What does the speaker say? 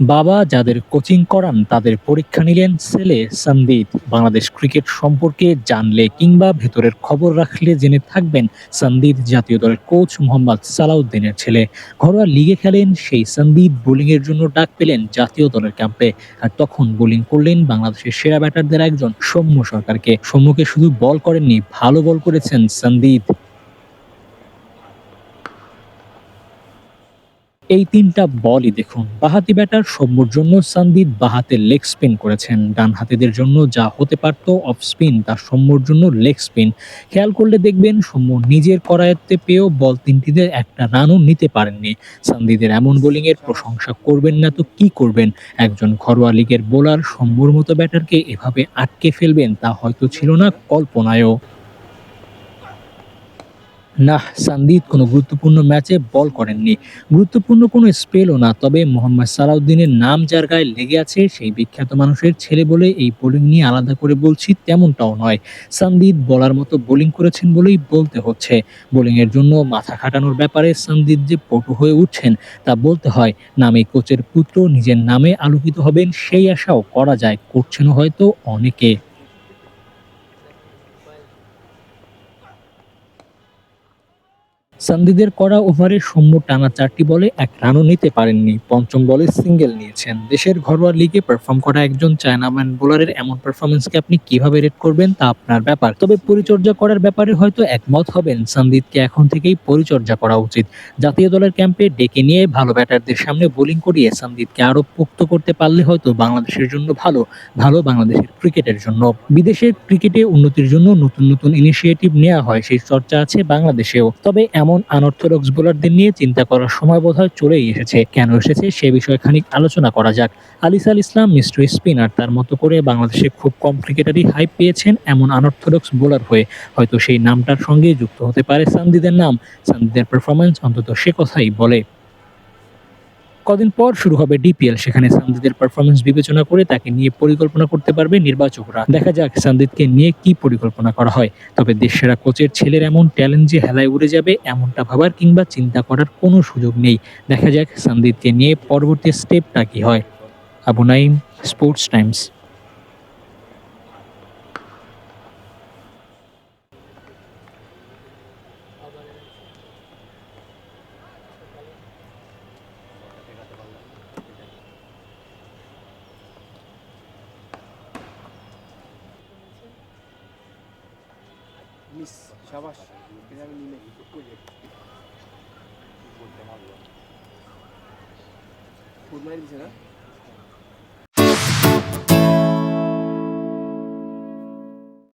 বাবা যাদের কোচিং করান তাদের পরীক্ষা নিলেন ছেলে সন্দীপ। বাংলাদেশ ক্রিকেট সম্পর্কে জানলে কিংবা ভেতরের খবর রাখলে জেনে থাকবেন সন্দীপ জাতীয় দলের কোচ মোহাম্মদ সালাউদ্দিনের ছেলে। ঘরোয়া লিগে খেলেন সেই সন্দীপ বোলিংয়ের জন্য ডাক পেলেন জাতীয় দলের ক্যাম্পে আর তখন বোলিং করলেন বাংলাদেশের সেরা ব্যাটারদের একজন সৌম্য সরকারকে। সৌম্যকে শুধু বল করেননি, ভালো বল করেছেন সন্দীপ। এই তিনটা বলই দেখুন। বাহাতি ব্যাটার সৌম্যর জন্য সন্দীপ বাহাতে লেগ স্পিন করেছেন। ডান হাতিদের জন্য যা হতে পারত অফ স্পিন তা সৌম্যর জন্য লেগ স্পিন খেয়াল করলে দেখবেন সৌম্য নিজের করায়ত্তে পেয়েও বল তিনটিতে একটা রানও নিতে পারেননি। সন্দীপের এমন বোলিংয়ের প্রশংসা করবেন না তো কি করবেন? একজন ঘরোয়া লিগের বোলার সৌম্যর মতো ব্যাটারকে এভাবে আটকে ফেলবেন তা হয়তো ছিল না কল্পনায়ও। না সন্দীপ কোনো গুরুত্বপূর্ণ ম্যাচে বল করেননি। গুরুত্বপূর্ণ কোনো স্পেলও না, তবে মোহাম্মদ সালাউদ্দিনের নাম যার গায়ে লেগে আছে, সেই বিখ্যাত মানুষের ছেলে বলে এই বোলিং নিয়ে আলাদা করে বলছি, তেমনটাও নয়। সন্দীপ বলার মতো বোলিং করেছেন বলেই বলতে হচ্ছে। বোলিংয়ের জন্য মাথা খাটানোর ব্যাপারে সন্দীপ যে পটু হয়ে উঠছেন, তা বলতে হয়, নামে কোচের পুত্র নিজের নামে আলোকিত হবেন, সেই আশাও করা যায়, করছেনও হয়তো অনেকে। সন্দীপের করা ওভারে সৌম্য টানা চারটি বলে এক রানও নিতে পারেননি। পঞ্চম বলে সিঙ্গেল নিয়েছেন। দেশের ঘরোয়া লিগে পারফর্ম করা একজন চায়নাম্যান বোলারের এমন পারফরমেন্সকে আপনি কীভাবে রেট করবেন তা আপনার ব্যাপার। তবে পরিচর্যা করার ব্যাপারে হয়তো একমত হবেন। সন্দীপকে এখন থেকেই পরিচর্যা করা উচিত। জাতীয় দলের ক্যাম্পে ডেকে নিয়ে ভালো ব্যাটারদের সামনে বোলিং করিয়ে সন্দীপকে আরও পোক্ত করতে পারলে হয়তো বাংলাদেশের জন্য ভালো ভালো বাংলাদেশের ক্রিকেটের জন্য। বিদেশের ক্রিকেটে উন্নতির জন্য নতুন নতুন ইনিশিয়েটিভ নেওয়া হয়, সেই চর্চা আছে বাংলাদেশেও। তবে এমন আনঅর্থোডক্স বোলারদের নিয়ে চিন্তা করার সময় বোধহয় চলেই এসেছে। কেন এসেছে সে বিষয়ে খানিক আলোচনা করা যাক। আলিসাল ইসলাম, মিস্ট্রি স্পিনার, তার মতো করে বাংলাদেশে খুব কম ক্রিকেটারই হাইপ পেয়েছেন এমন আনর্থোডক্স বোলার হয়ে। হয়তো সেই নামটার সঙ্গে যুক্ত হতে পারে সান্দিদের নাম। সান্দিদের পারফরমেন্স অন্তত সে কথাই বলে। কদিন পর শুরু হবে ডিপিএল। সেখানে সান্দিদের পারফরমেন্স বিবেচনা করে তাকে নিয়ে পরিকল্পনা করতে পারবে নির্বাচকরা। দেখা যাক সান্দিদকে নিয়ে কি পরিকল্পনা করা হয়। তবে দেশসেরা কোচের ছেলের এমন ট্যালেন্ট যে হেলায় উড়ে যাবে, এমনটা ভাবার কিংবা চিন্তা করার কোনো সুযোগ নেই। দেখা যাক সান্দিদকে নিয়ে পরবর্তী স্টেপটা কি হয়। আবু নাইম স্পোর্টস টাইমস মিস সাবাস আমি নিলে ফুড মারি দিছে না